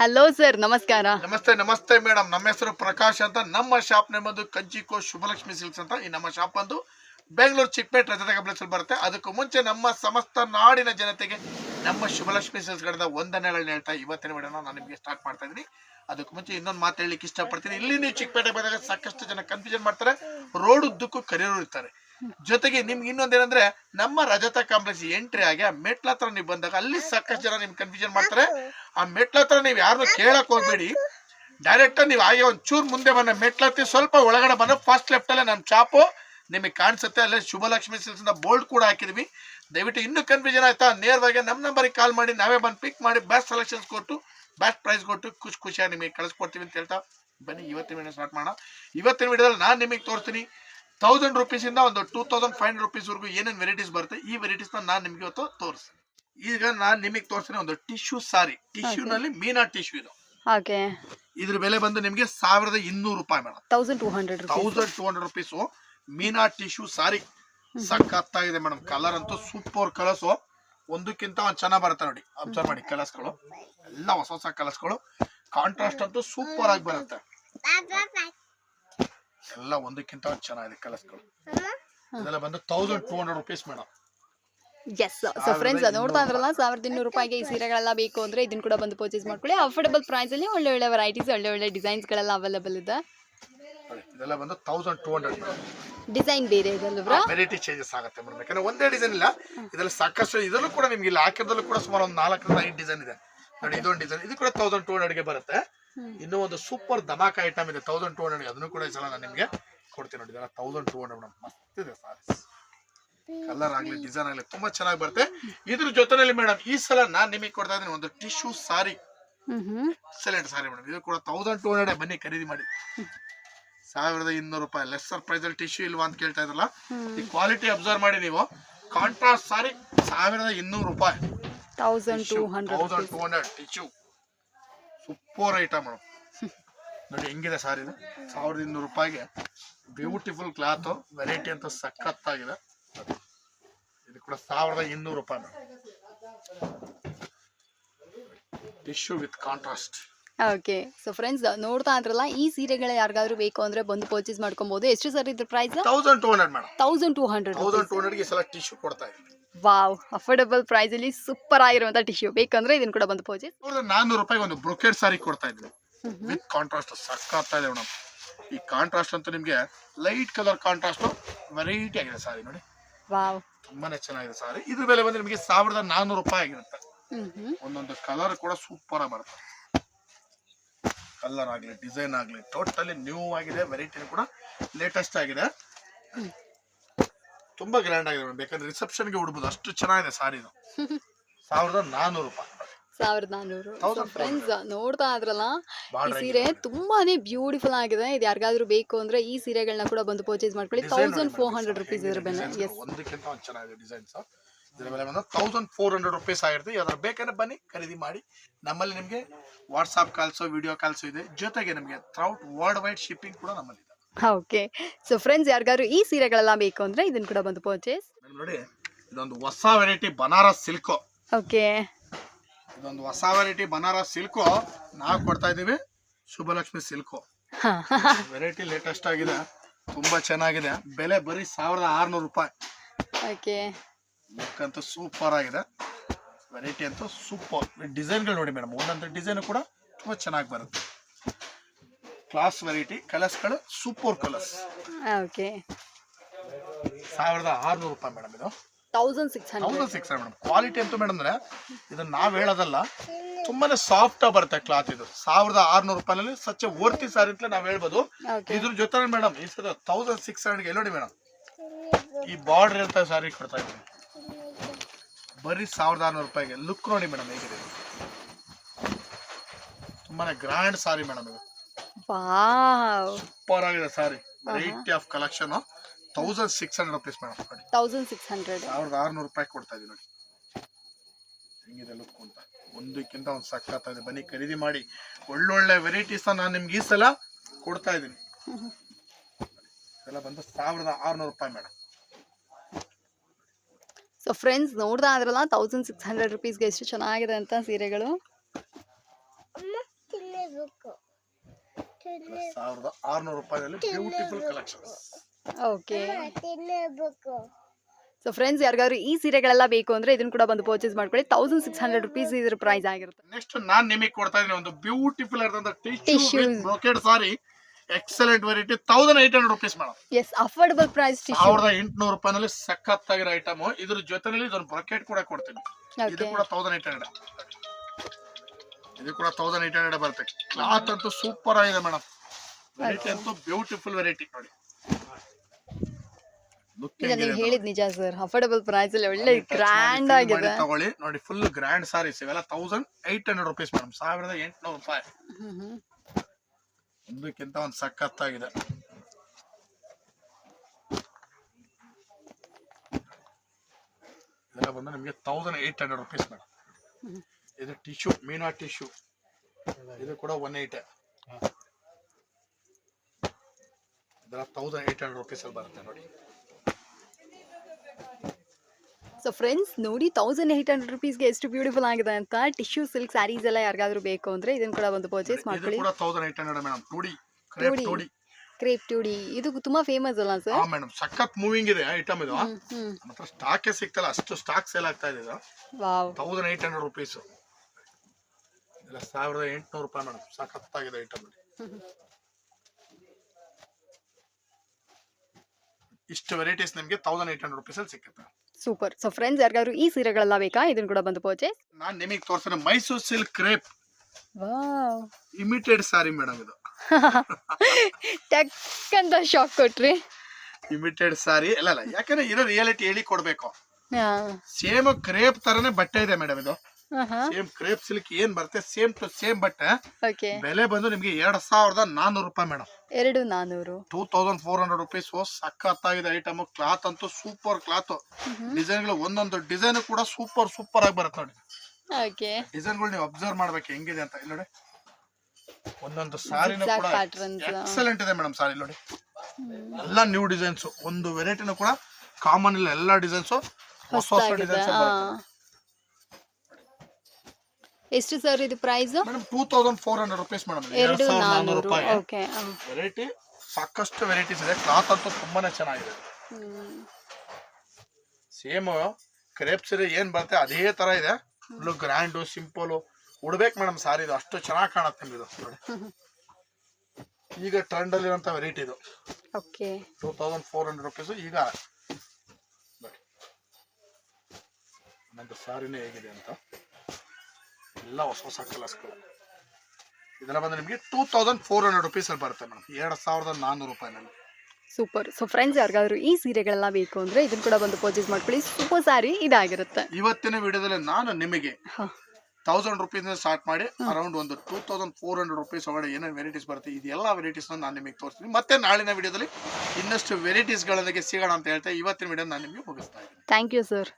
Hello sir ನಮಸ್ಕಾರ. ನಮಸ್ತೆ ನಮಸ್ತೆ ಮೇಡಮ್ ನಮ್ಮ ಹೆಸರು ಪ್ರಕಾಶ್ ಅಂತ. ನಮ್ಮ ಶಾಪ್ ಬಂದು ಕಂಚಿಕೋ ಶುಭಲಕ್ಷ್ಮಿ ಸಿಲ್ಕ್ಸ್ ಅಂತ ಈ ನಮ್ಮ ಶಾಪ್ ಬಂದು ಬೆಂಗಳೂರು ಚಿಕ್ಕಪೇಟ್ ರಜತ ಕಂಪ್ಲೆಕ್ಸಲ್ಲಿ ಬರುತ್ತೆ. ಅದಕ್ಕೂ ಮುಂಚೆ ನಮ್ಮ ಸಮಸ್ತ ನಾಡಿನ ಜನತೆಗೆ ನಮ್ಮ ಶುಭಲಕ್ಷ್ಮಿ ಸಿಲ್ಕ್ಸ್ ಒಂದನೇ ವಂದನೆಗಳನ್ನ ಹೇಳ್ತಾ ಇವತ್ತಿನ ವಿಡಿಯೋನ ನಾನು ನಿಮಗೆ ಸ್ಟಾರ್ಟ್ ಮಾಡ್ತಾ ಇದ್ದೀನಿ. ಅದಕ್ಕೂ ಮುಂಚೆ ಇನ್ನೊಂದು ಮಾತು ಹೇಳಲಿಕ್ಕೆ ಇಷ್ಟಪಡ್ತೀನಿ. ಇಲ್ಲಿ ನೀವು ಚಿಕ್ಕಪೇಟೆ ಬಂದಾಗ ಸಾಕಷ್ಟು ಜನ ಕನ್ಫ್ಯೂಷನ್ ಮಾಡ್ತಾರೆ. ರೋಡ್ ಉದ್ದಕ್ಕೂ ಕರಿಯೋರು ಇರ್ತಾರೆ. ಜೊತೆಗೆ ನಿಮ್ಗೆ ಇನ್ನೊಂದೇನಂದ್ರೆ ನಮ್ಮ ರಜತ ಕಾಂಪ್ಲೆಕ್ಸ್ ಎಂಟ್ರಿ ಆಗಿ ಆ ಮೆಟ್ಲ ಹತ್ರ ನೀವು ಬಂದಾಗ ಅಲ್ಲಿ ಸಾಕಷ್ಟು ಜನ ನಿಮ್ಗೆ ಕನ್ಫ್ಯೂಷನ್ ಮಾಡ್ತಾರೆ. ಆ ಮೆಟ್ಲ ಹತ್ರ ನೀವು ಯಾರನ್ನೂ ಕೇಳಕ್ ಹೋಗ್ಬೇಡಿ. ಡೈರೆಕ್ಟ್ ನೀವು ಹಾಗೆ ಒಂದು ಚೂರು ಮುಂದೆ ಬಂದ ಮೆಟ್ಲತ್ತಿ ಸ್ವಲ್ಪ ಒಳಗಡೆ ಬಂದ ಫಸ್ಟ್ ಲೆಫ್ಟ್ ಅಲ್ಲೇ ನಮ್ಮ ಚಾಪು ನಿಮಗೆ ಕಾಣಿಸುತ್ತೆ. ಅಲ್ಲೇ ಶುಭಲಕ್ಷ್ಮಿ ಸಿಲ್ಸ್ನ ಬೋಲ್ಡ್ ಕೂಡ ಹಾಕಿದ್ವಿ. ದಯವಿಟ್ಟು ಇನ್ನೂ ಕನ್ಫ್ಯೂಷನ್ ಆಯ್ತಾ? ನೇರವಾಗಿ ನಮ್ಮ ನಂಬರಿಗೆ ಕಾಲ್ ಮಾಡಿ, ನಾವೇ ಬಂದು ಪಿಕ್ ಮಾಡಿ ಬೆಸ್ಟ್ ಸೆಲೆಕ್ಷನ್ಸ್ ಕೊಟ್ಟು ಬೆಸ್ಟ್ ಪ್ರೈಸ್ ಕೊಟ್ಟು ಖುಷಿ ಖುಷಿಯಾಗಿ ನಿಮಗೆ ಕಳಿಸ್ಕೊಡ್ತೀವಿ ಅಂತ ಹೇಳ್ತಾ ಬನ್ನಿ. ಇವತ್ತಿನ ವಿಡಿಯೋ ಸ್ಟಾರ್ಟ್ ಮಾಡೋಣ. ಇವತ್ತಿನ ವಿಡಿಯೋದಲ್ಲಿ ನಾನು ನಿಮಗೆ ತೋರಿಸ್ತೀನಿ. ತೌಸಂಡ್ ರುಪೀಸಿಂದ ಒಂದು ಟೂ ತೌಸಂಡ್ ಫೈವ್ ಹಂಡ್ರೆಡ್ ರುಪೀಸ್ವರೆಗೂ ಏನೇನು ವೆರೈಟೀಸ್ ಬರುತ್ತೆ ಈ ವೆರೈಟೀಸ್ನ ನಾನು ನಿಮಗೆ ಇವತ್ತು ತೋರಿಸ್ತೀನಿ. ಈಗ ನಾನು ನಿಮಗೆ ತೋರಿಸ್ತೀನಿ ಒಂದು ಟಿಶ್ಯೂ ಸಾರಿ ಟಿಶ್ಯೂನಲ್ಲಿ ಮೀನಾ ಟಿಶ್ಯೂ ಇದು. ಓಕೆ ಇದ್ರ ಬೆಲೆ ಬಂದು ನಿಮಗೆ ಸಾವಿರದ ಇನ್ನೂರು ರೂಪಾಯಿ madam thousand two hundred rupees thousand two hundred rupees Meena tissue sari ಸಖತ್ತಾಗಿದೆ ಮೇಡಮ್ ಕಲರ್ ಅಂತೂ ಸೂಪರ್ ಕಲರ್ಸು ಒಂದಕ್ಕಿಂತ ಒಂದು ಚೆನ್ನಾಗಿ ಬರುತ್ತೆ ನೋಡಿ. ಅಬ್ಸರ್ವ್ ಮಾಡಿ ಕಲರ್ಸ್ಗಳು ಎಲ್ಲ ಹೊಸ ಹೊಸ ಕಲರ್ಸ್ಗಳು ಕಾಂಟ್ರಾಸ್ಟ್ ಅಂತೂ ಸೂಪರ್ ಆಗಿ ಬರುತ್ತೆ. ಎಲ್ಲ ಒಂದಕ್ಕಿಂತ ಒಂದು ಚೆನ್ನಾಗಿದೆ ಕಲರ್ಸ್ಗಳು. ಇದೆಲ್ಲ ಬಂದು thousand two hundred rupees madam yes so friends ನೋಡ್ತಾ ಇದ್ರಲ್ಲ ಸಾವಿರದ ಇನ್ನೂರು ರೂಪಾಯಿಗೆ ಈ ಸೀರೆಗಳೆಲ್ಲ ಬೇಕು ಅಂದ್ರೆ ಇದನ್ನ ಕೂಡ ಬಂದು ಪರ್ಚೇಸ್ ಮಾಡ್ಕೊಳ್ಳಿ. ಅಫೋರ್ಡಬಲ್ ಪ್ರೈಸ್ ಅಲ್ಲಿ ಒಳ್ಳೆ ಒಳ್ಳೆ ವೆರೈಟೀಸ್ ಒಳ್ಳೆ ಒಳ್ಳೆ ಡಿಸೈನ್ಸ್ ಗಳೆಲ್ಲ ಅವೈಲೇಬಲ್ ಇದೆ. ಇದೆಲ್ಲ ಬಂದು ತೌಸಂಡ್ ಟೂ ಹಂಡ್ರೆಡ್ ಡಿಸೈನ್ ಬೇರೆ ಇದೆ ಅಲ್ವಾ ವೆರೈಟಿ ಚೇಂಜಸ್ ಆಗುತ್ತೆ ಮೇಡಮ್ ಯಾಕಂದ್ರೆ ಒಂದೇ ಡಿಸೈನ್ ಇಲ್ಲ. ಇದರಲ್ಲಿ ಸಾಕಷ್ಟು ಇದರಲ್ಲೂ ಕೂಡ ನಿಮ್ಗೆ ಇಲ್ಲಿ. ಹಾಕಿರದಲ್ಲೂ ಕೂಡ ಸುಮಾರು ಒಂದು ನಾಲ್ಕರಿಂದ ಐದು ಡಿಸೈನ್ ಇದೆ. ನೋಡಿ ಇದೊಂದು ಡಿಸೈನ್ ಇದು ಕೂಡ ತೌಸಂಡ್ ಟೂ ಹಂಡ್ರೆಡ್ಗೆ ಬರುತ್ತೆ. ಇನ್ನೂ ಒಂದು ಸೂಪರ್ ಧಮಾಕ ಐಟಮ್ ಇದೆ. ತೌಸಂಡ್ ಟೂ ಹಂಡ್ರೆಡ್ ಅದನ್ನು ಕೂಡ ಈ ಸಲ ನಾನು ನಿಮಗೆ ಕೊಡ್ತೀನಿ ನೋಡಿ. ಇದೆಲ್ಲ ತೌಸಂಡ್ ಟೂ ಹಂಡ್ರೆಡ್ ಮೇಡಮ್. ಮಸ್ತ್ ಇದೆ ಸಾರೀಸ್. ಕಲರ್ ಆಗಲಿ ಡಿಸೈನ್ ಆಗಲಿ ತುಂಬಾ ಚೆನ್ನಾಗಿ ಬರುತ್ತೆ. ಇದ್ರ ಜೊತೆನಲ್ಲಿ ಮೇಡಮ್ ಈ ಸಲ ನಾನು ನಿಮಗೆ ಕೊಡ್ತಾ ಇದ್ದೀನಿ ಒಂದು tissue sari excellent sari madam. ಇದು ಕೂಡ ತೌಸಂಡ್ ಟೂ ಹಂಡ್ರೆಡ್ ಬನ್ನಿ ಖರೀದಿ ಮಾಡಿ. ಸಾವಿರದ ಇನ್ನೂರು ರೂಪಾಯಿ. ಲೆಸ್ಸರ್ ಪ್ರೈಸ್ ಅಲ್ಲಿ ಟಿಶ್ಯೂ ಇಲ್ವಾ ಅಂತ ಕೇಳ್ತಾ ಇದ್ರಲ್ಲ? ಈ ಕ್ವಾಲಿಟಿ ಅಬ್ಸರ್ವ್ ಮಾಡಿ ನೀವು. ಕಾಂಟ್ರಾಸ್ಟ್ ಸಾರಿ ಸಾವಿರದ ಇನ್ನೂರು ರೂಪಾಯಿ. Thousand two hundred tissue super item madam. ನೋಡಿ ಹೆಂಗಿದೆ ಸಾರಿ ಸಾವಿರದ ಇನ್ನೂರು ರೂಪಾಯಿಗೆ ಬ್ಯೂಟಿಫುಲ್ ಕ್ಲಾತ್ ವೆರೈಟಿ ಅಂತ ಸಖತ್ತಾಗಿದೆ. ಇದು ಕೂಡ ಸಾವಿರದ ಇನ್ನೂರು ರೂಪಾಯಿ tissue with contrast okay so friends ನೋಡ್ತಾ ಇದ್ರಲ್ಲ ಈ ಸೀರೆಗಳ ಯಾರಿಗಾದ್ರೂ ಬೇಕು ಅಂದ್ರೆ ಬಂದು ಪರ್ಚೇಸ್ ಮಾಡ್ಕೊಬಹುದು ಎಷ್ಟು ಸರ್ ಇದ್ರ price thousand two hundred madam. Thousand two hundred thousand two ಈ ಸಲ ಟಿಶ್ಯೂ ಕೊಡ್ತಾ ಇದ್ದೀನಿ. ವಾವ್ ಅಫೋರ್ಡಬಲ್ ಪ್ರೈಸ್ ಅಲ್ಲಿ ಸೂಪರ್ ಆಗಿರುವಂತ ಟಿಶ್ಯೂ ಬೇಕಂದ್ರೆ ಇದನ್ನ ಕೂಡ ಬಂದು ಪೋಜಿ ನಾನೂರು ನಾನ್ನೂರು ರೂಪಾಯಿ ಒಂದು ಬ್ರೊಕೆಟ್ ಸಾರಿ ಕೊಡ್ತಾ ಇದ್ದೀನಿ. ವಿತ್ ಕಾಂಟ್ರಾಸ್ಟ್ ಸಕ್ಕತ್ತಾ ಇದೆ ಮೇಡಮ್ ಈ ಕಾಂಟ್ರಾಸ್ಟ್ ಅಂತೂ ನಿಮಗೆ ಲೈಟ್ ಕಲರ್ ಕಾಂಟ್ರಾಸ್ಟ್ ವೆರೈಟಿ ಆಗಿದೆ ಸಾರಿ ನೋಡಿ. ವಾವ್. ತುಂಬಾನೇ ಚೆನ್ನಾಗಿದೆ ಸಾರಿ ಇದ್ರ ಬೆಲೆ ಬಂದ್ರೆ ನಿಮಗೆ ಸಾವಿರದ ನಾನ್ನೂರು ರೂಪಾಯಿ ಆಗಿರುತ್ತೆ ಒಂದೊಂದು ಕಲರ್ ಕೂಡ ಸೂಪರ್ ಆಗಿ ಬರುತ್ತೆ. ಕಲರ್ ಆಗಲಿ ಡಿಸೈನ್ ಆಗಲಿ ಟೋಟಲಿ ನ್ಯೂ ಆಗಿದೆ ವೆರೈಟಿ ಕೂಡ ಲೇಟೆಸ್ಟ್ ಆಗಿದೆ. ತುಂಬಾ ಗ್ರ್ಯಾಂಡ್ ಆಗಿದೆ ಮೇಡಮ್ ರಿಸೆಪ್ಷನ್ ರಿಸೆಪ್ಷನ್ಗೆ ಉಡ್ಬೋದು ಅಷ್ಟು ಚೆನ್ನಾಗಿದೆ ಸಾರಿ ಇದು ಸಾವಿರದ ನಾನ್ನೂರು ರೂಪಾಯಿ. ಸಾವಿರದ ನಾನ್ನೂರು Thousand ಫ್ರೆಂಡ್ಸ್ ನೋಡ್ತಾ ಇದ್ರಲ್ಲ ಈ ಸೀರೆ ತುಂಬಾನೇ ಬ್ಯೂಟಿಫುಲ್ ಆಗಿದೆ. ಇದು ಯಾರಿಗಾದ್ರೂ ಬೇಕು ಅಂದ್ರೆ ಈ ಸೀರೆಗಳನ್ನ ಕೂಡ ಬಂದು ಪರ್ಚೇಸ್ ಮಾಡ್ಕೊಳ್ಳಿ. ತೌಸಂಡ್ ಫೋರ್ ಹಂಡ್ರೆಡ್ ರುಪೀಸ್ ಇದ್ರ ಬೆಲೆ. ಎಸ್ ಒಂದಕ್ಕಿಂತ ಒಂದು ಚೆನ್ನಾಗಿದೆ ಡಿಸೈನ್ಸ್ ಇದರ ಬೆಲೆ ಬಂದು ತೌಸಂಡ್ ಫೋರ್ ಹಂಡ್ರೆಡ್ ರುಪೀಸ್ ಆಗಿರುತ್ತೆ. ಯಾವ್ದಾರು ಬೇಕಂದ್ರೆ ಬನ್ನಿ ಖರೀದಿ ಮಾಡಿ. ನಮ್ಮಲ್ಲಿ ನಿಮಗೆ ವಾಟ್ಸಾಪ್ ಕಾಲ್ಸು ವಿಡಿಯೋ ಕಾಲ್ಸು ಇದೆ. ಜೊತೆಗೆ ನಿಮಗೆ ಥ್ರೌಟ್ ವರ್ಲ್ಡ್ ವೈಡ್ ಶಿಪ್ಪಿಂಗ್ ಕೂಡ ನಮ್ಮಲ್ಲಿ ಇದೆ ಓಕೆ. ಸೊ ಫ್ರೆಂಡ್ಸ್ ಯಾರಿಗಾದ್ರೂ ಈ ಸೀರೆಗಳೆಲ್ಲ ಬೇಕು ಅಂದ್ರೆ ಇದನ್ನ ಕೂಡ ಬಂದು ಪರ್ಚೇಸ್ ನೋಡಿ ಇದೊಂದು ಹೊಸ ವೆರೈಟಿ ಬನಾರಸ್ ಸಿಲ್ಕು ಓಕೆ. ಇದೊಂದು ಹೊಸ ವೆರೈಟಿ ಬನಾರಸ್ ಸಿಲ್ಕು ನಾವು ಕೊಡ್ತಾ ಇದೀವಿ ಶುಭಲಕ್ಷ್ಮಿ ಸಿಲ್ಕು ವೆರೈಟಿ ಲೇಟೆಸ್ಟ್ ಆಗಿದೆ. ತುಂಬಾ ಚೆನ್ನಾಗಿದೆ. ಬೆಲೆ ಬರೀ ಸಾವಿರದ ಆರ್ನೂರು ರೂಪಾಯಿ. ಓಕೆ. ಲುಕ್ ಅಂತೂ ಸೂಪರ್ ಆಗಿದೆ. ವೆರೈಟಿ ಅಂತೂ ಸೂಪರ್ ಡಿಸೈನ್ಗಳು ನೋಡಿ ಮೇಡಮ್ ಒಂದೊಂದು ಡಿಸೈನ್ ಕೂಡ ತುಂಬ ಚೆನ್ನಾಗಿ ಬರುತ್ತೆ. ಕ್ಲಾಸ್ ವೆರೈಟಿ ಕಲರ್ಸ್ಗಳು ಸೂಪರ್ ಕಲರ್ಸ್ ಓಕೆ ಸಾವಿರದ ಆರ್ನೂರು ರೂಪಾಯಿ ಮೇಡಮ್ ಇದು. Thousand six madam six madam quality ಅಂತೂ ಮೇಡಮ್ ಅಂದ್ರೆ ಇದನ್ನ ನಾವು ಹೇಳೋದಲ್ಲ ತುಂಬಾನೇ ಸಾಫ್ಟ್ ಆಗಿ ಬರುತ್ತೆ ಕ್ಲಾತ್ ಇದು. ಸಾವಿರದ ಆರ್ನೂರು ರೂಪಾಯಿನಲ್ಲಿ ಸಚ್ಚ ವರ್ತಿ ಸಾರಿ ಅಂತ ನಾವು ಹೇಳ್ಬೋದು. ಇದ್ರ ಜೊತೆ ಮೇಡಮ್ ಈ ಸಲ ತೌಸಂಡ್ ಸಿಕ್ಸ್ ಹಂಡ್ರೆಡ್ಗೆ ನೋಡಿ ಮೇಡಮ್ ಈ ಬಾರ್ಡರ್ ಅಂತ ಸಾರಿ ಕೊಡ್ತಾ ಇದ್ದೀನಿ. ಬರೀ ಸಾವಿರದ ಆರ್ನೂರು ರೂಪಾಯಿಗೆ. ಲುಕ್ ನೋಡಿ ಮೇಡಮ್ ಹೇಗಿದೆ. ತುಂಬಾನೇ ಗ್ರ್ಯಾಂಡ್ ಸಾರಿ ಮೇಡಮ್ ಇದು. ವಾವ್. ಸೂಪರ್ ಆಗಿದೆ sari variety of collection thousand six hundred rupees madam ನೋಡಿ. ತೌಸಂಡ್ ಸಿಕ್ಸ್ ಹಂಡ್ರೆಡ್ ಸಾವಿರದ ಆರ್ನೂರು ರೂಪಾಯಿ ಕೊಡ್ತಾ ಇದೀವಿ ನೋಡಿ. ಹೆಂಗಿದೆ ಲುಕ್ ಅಂತ. ಒಂದಕ್ಕಿಂತ ಒಂದು ಇದೆ ಬನ್ನಿ ಖರೀದಿ ಮಾಡಿ. ಒಳ್ಳೊಳ್ಳೆ ವೆರೈಟೀಸ್ ನಾನು ನಿಮ್ಗೆ ಈ ಸಲ ಕೊಡ್ತಾ ಇದ್ದೀನಿ. ಎಲ್ಲ ಬಂದು ಸಾವಿರದ ಆರ್ನೂರು ರೂಪಾಯಿ ಮೇಡಮ್ ಸೊ ಫ್ರೆಂಡ್ಸ್ ನೋಡ್ದಾ ಅದ್ರಲ್ಲ ತೌಸಂಡ್ ಸಿಕ್ಸ್ ಹಂಡ್ರೆಡ್ ರುಪೀಸ್ಗೆ ಎಷ್ಟು ಚೆನ್ನಾಗಿದೆ ಅಂತ ಸೀರೆಗಳು? ಸಾವಿರದ ಆರ್ನೂರು ರೂಪಾಯಿನಲ್ಲಿ beautiful collections okay so friends ಯಾರಿಗಾದ್ರೂ ಈ ಸೀರೆಗಳೆಲ್ಲ ಬೇಕು ಅಂದ್ರೆ ಇದನ್ನ ಕೂಡ ಬಂದು ಪರ್ಚೇಸ್ ಮಾಡ್ಕೊಳ್ಳಿ. ತೌಸಂಡ್ ಸಿಕ್ಸ್ ಹಂಡ್ರೆಡ್ ರುಪೀಸ್ ಇದ್ರ ಪ್ರೈಸ್ ಆಗಿರುತ್ತೆ. ನೆಕ್ಸ್ಟ್ ನಾನ್ ನಿಮಗೆ ಕೊಡ್ತಾ ಇದ್ದೀನಿ ಒಂದು ಬ್ಯೂಟಿಫುಲ್ ಆದಂತ tissue. Brocade sari excellent variety thousand eight hundred rupees madam. Yes affordable price tissue ಸಾವಿರದ ಎಂಟುನೂರು ರೂಪಾಯಿನಲ್ಲಿ ಸಖತ್ತಾಗಿರೋ ಐಟಮ್ ಇದ್ರ ಜೊತೆನಲ್ಲಿ ಇದೊಂದು ಬ್ರೋಕೆಟ್ ಕೂಡ ಕೊಡ್ತೀನಿ. ಇದು ಕೂಡ ತೌಸಂಡ್ ಏಟ್ ಹಂಡ್ರೆಡ್ ಇದು ಕೂಡ ತೌಸಂಡ್ ಏಟ್ ಹಂಡ್ರೆಡ್ ಬರುತ್ತೆ. ಕ್ಲಾತ್ ಅಂತೂ ಸೂಪರ್ ಆಗಿದೆ ಮೇಡಮ್ ವೆರೈಟಿ ಅಂತೂ ಬ್ಯೂಟಿಫುಲ್ ವೆರೈಟಿ ನೋಡಿ. ಈಗ ನೀವು ಹೇಳಿದ್ ನಿಜ ಸರ್ ಅಫೋರ್ಡಬಲ್ ಪ್ರೈಸ್ ಅಲ್ಲಿ ಒಳ್ಳೆ ಗ್ರ್ಯಾಂಡ್ ಆಗಿದೆ. ತಗೊಳ್ಳಿ. ನೋಡಿ ಫುಲ್ ಗ್ರ್ಯಾಂಡ್ ಸಾರೀಸ್ ಇವೆಲ್ಲ thousand eight hundred rupees madam ಸಾವಿರದ ಎಂಟುನೂರು ರೂಪಾಯಿ. ಒಂದಕ್ಕಿಂತ ಒಂದು ಸಖತ್ತಾಗಿದೆ. ಇದೆಲ್ಲ ಬಂದು ನಿಮಗೆ thousand eight hundred rupees madam ಇದು ಟಿಶ್ಯೂ ಮೀನಾ ಟಿಶ್ಯೂ ಇದು ಕೂಡ ಒನ್ ಏಟ್ ಇದರ ತೌಸಂಡ್ ಏಟ್ ಹಂಡ್ರೆಡ್ ರುಪೀಸ್ ಅಲ್ಲಿ ಬರುತ್ತೆ ನೋಡಿ. ಸೊ ಫ್ರೆಂಡ್ಸ್ ನೋಡಿ ತೌಸಂಡ್ ಏಟ್ ಹಂಡ್ರೆಡ್ ರುಪೀಸ್ಗೆ ಎಷ್ಟು ಬ್ಯೂಟಿಫುಲ್ ಆಗಿದೆ ಅಂತ. ಟಿಶ್ಯೂ ಸಿಲ್ಕ್ ಸ್ಯಾರೀಸ್ ಎಲ್ಲ ಯಾರಿಗಾದ್ರೂ ಬೇಕು ಅಂದ್ರೆ ಇದನ್ನ ಕೂಡ ಒಂದು ಪರ್ಚೇಸ್ ಮಾಡ್ಕೊಳ್ಳಿ. ತೌಸಂಡ್ ಏಟ್ ಹಂಡ್ರೆಡ್ ಮೇಡಮ್ ಟೂಡಿ ಕ್ರೇಪ್ ಟೂಡಿ. ಟೂಡಿ ಕ್ರೇಪ್ ಟ್ಯೂಡಿ ಇದು ತುಂಬಾ ಫೇಮಸ್ ಅಲ್ಲ ಸರ್ ಮೇಡಮ್ ಸಖತ್ ಮೂವಿಂಗ್ ಇದೆ ಐಟಮ್ ಇದು. ಸ್ಟಾಕ್ ಸ್ಟಾಕೇ ಸಿಗ್ತಲ್ಲ ಅಷ್ಟು ಸ್ಟಾಕ್ ಸೇಲ್ ಆಗ್ತಾ ಇದೆ ಇದು. Wow thousand eight hundred rupees ಇಲ್ಲ ಸಾವಿರದ ಎಂಟುನೂರು ರೂಪಾಯಿ ಮೇಡಮ್. ಸಖತ್ತಾಗಿದೆ ಐಟಮ್ ಇಷ್ಟು ವೆರೈಟೀಸ್ ನಿಮಗೆ ತೌಸಂಡ್ ಏಟ್ ಹಂಡ್ರೆಡ್ ರುಪೀಸಲ್ಲಿ ಸಿಕ್ಕುತ್ತೆ. ಸೂಪರ್ ಸೊ ಫ್ರೆಂಡ್ಸ್ ಯಾರಿಗಾದ್ರು ಈ ಸೀರೆಗಳೆಲ್ಲ ಬೇಕಾ? ಇದನ್ನ ಕೂಡ ಬಂದು ಪೋಚೆ ನಾನು ನಿಮಗೆ ತೋರಿಸ್ತೇನೆ Mysore silk crepe wow imitated sari madam ಇದು. ಟಕ್ ಅಂತ ಶಾಕ್ ಕೊಟ್ರಿ. ಇಮಿಟೆಡ್ ಸಾರಿ ಇಲ್ಲ ಇಲ್ಲ. ಯಾಕಂದ್ರೆ ಇರೋ ರಿಯಾಲಿಟಿ ಹೇಳಿ ಕೊಡಬೇಕು. ಸೇಮ್ ಕ್ರೇಪ್ ತರನೇ ಬಟ್ಟೆ ಇದೆ ಮೇಡಮ್ ಇದು. ಸೇಮ್ ಕ್ರೇಪ್ ಸಿಲ್ಕ್ ಏನ್ ಬರುತ್ತೆ same to same but okay ಬೆಲೆ ಬಂದು ನಿಮಗೆ ಎರಡ್ ಸಾವಿರದ ನಾನೂರು ರೂಪಾಯಿ ಮೇಡಮ್ ಎರಡು ನಾನೂರು. Two thousand four hundred rupees ಸಖತ್ತಾಗಿದೆ ಐಟಮ್ ಕ್ಲಾತ್ ಅಂತೂ ಸೂಪರ್ ಕ್ಲಾತ್ ಡಿಸೈನ್ಗಳು ಒಂದೊಂದು ಡಿಸೈನ್ ಕೂಡ ಸೂಪರ್ ಸೂಪರ್ ಆಗಿ ಬರುತ್ತೆ ನೋಡಿ. ಡಿಸೈನ್ಗಳು ನೀವು ಅಬ್ಸರ್ವ್ ಮಾಡ್ಬೇಕು ಹೆಂಗಿದೆ ಅಂತ. ಇಲ್ಲಿ ನೋಡಿ. ಒಂದೊಂದು ಸಾರಿನ ಕೂಡ. ಎಕ್ಸಲೆಂಟ್ ಇದೆ ಮೇಡಮ್ ಸಾರಿ ನೋಡಿ. ಎಲ್ಲ ನ್ಯೂ ಡಿಸೈನ್ಸ್ ಒಂದು ವೆರೈಟಿನೂ ಕೂಡ ಕಾಮನ್ ಇಲ್ಲ ಎಲ್ಲ ಡಿಸೈನ್ಸ್ ಹೊಸ ಹೊಸ ಡಿಸೈನ್ಸ್ ಎಷ್ಟು ಸರ್ ಇದು price madam two thousand four hundred rupees madam ಎರಡು ನಾನ್ನೂರು ಓಕೆ ವೆರೈಟಿ ಸಾಕಷ್ಟು ವೆರೈಟೀಸ್ ಇದೆ. ಕ್ಲಾತ್ ಅಂತೂ ತುಂಬಾನೇ ಚೆನ್ನಾಗಿದೆ. ಸೇಮ್ ಕ್ರೇಪ್ ಸೀರೆ ಏನು ಬರುತ್ತೆ ಅದೇ ತರ ಇದೆ. ಫುಲ್ಲು ಗ್ರ್ಯಾಂಡು ಸಿಂಪಲು ಉಡ್ಬೇಕು ಮೇಡಮ್ ಸಾರಿ ಇದು ಅಷ್ಟು ಚೆನ್ನಾಗಿ ಕಾಣುತ್ತೆ ನಿಮ್ಗೆ ಇದು ಈಗ ಟ್ರೆಂಡ್ ಅಲ್ಲಿರುವಂತ ವೆರೈಟಿ ಇದು. Okay two thousand four hundred rupees ಈಗ ನಂದು ಸಾರಿನೇ ಹೇಗಿದೆ ಅಂತ. ಎಲ್ಲ ಹೊಸ ಹೊಸ ಕಲರ್ಸ್ಗಳು. ಇದೆಲ್ಲ ಬಂದು ನಿಮಗೆ two thousand four hundred rupees ಅಲ್ಲಿ ಬರುತ್ತೆ ಮೇಡಮ್ ಎರಡು ಸಾವಿರದ ನಾನ್ನೂರು ರೂಪಾಯಿನಲ್ಲಿ. ಸೂಪರ್ ಸೊ ಫ್ರೆಂಡ್ಸ್ ಯಾರಿಗಾದ್ರೂ ಈ ಸೀರೆಗಳೆಲ್ಲ ಬೇಕು ಅಂದ್ರೆ ಇದನ್ನ ಕೂಡ ಬಂದು ಪರ್ಚೇಸ್ ಮಾಡ್ಕೊಳ್ಳಿ. ಸೂಪರ್ ಸ್ಯಾರಿ ಇದಾಗಿರುತ್ತೆ. ಇವತ್ತಿನ ವಿಡಿಯೋದಲ್ಲಿ ನಾನು ನಿಮಗೆ ತೌಸಂಡ್ ರುಪೀಸ್ ಸ್ಟಾರ್ಟ್ ಮಾಡಿ ಅರೌಂಡ್ ಒಂದು two thousand four hundred rupees ಒಳಗಡೆ ಏನೇನು ವೆರೈಟೀಸ್ ಬರುತ್ತೆ ಇದೆಲ್ಲ ವೆರೈಟೀಸ್ ನಾನು ನಿಮಗೆ ತೋರಿಸ್ತೀನಿ. ಮತ್ತೆ ನಾಳಿನ ವಿಡಿಯೋದಲ್ಲಿ ಇನ್ನಷ್ಟು ವೆರೈಟೀಸ್ಗಳೊಂದಿಗೆ ಸಿಗೋಣ ಅಂತ ಹೇಳ್ತಾ ಇವತ್ತಿನ ವಿಡಿಯೋ ನಾನು ನಿಮಗೆ ಮುಗಿಸ್ತಾ ಇದ್ದೀನಿ. Thank you sir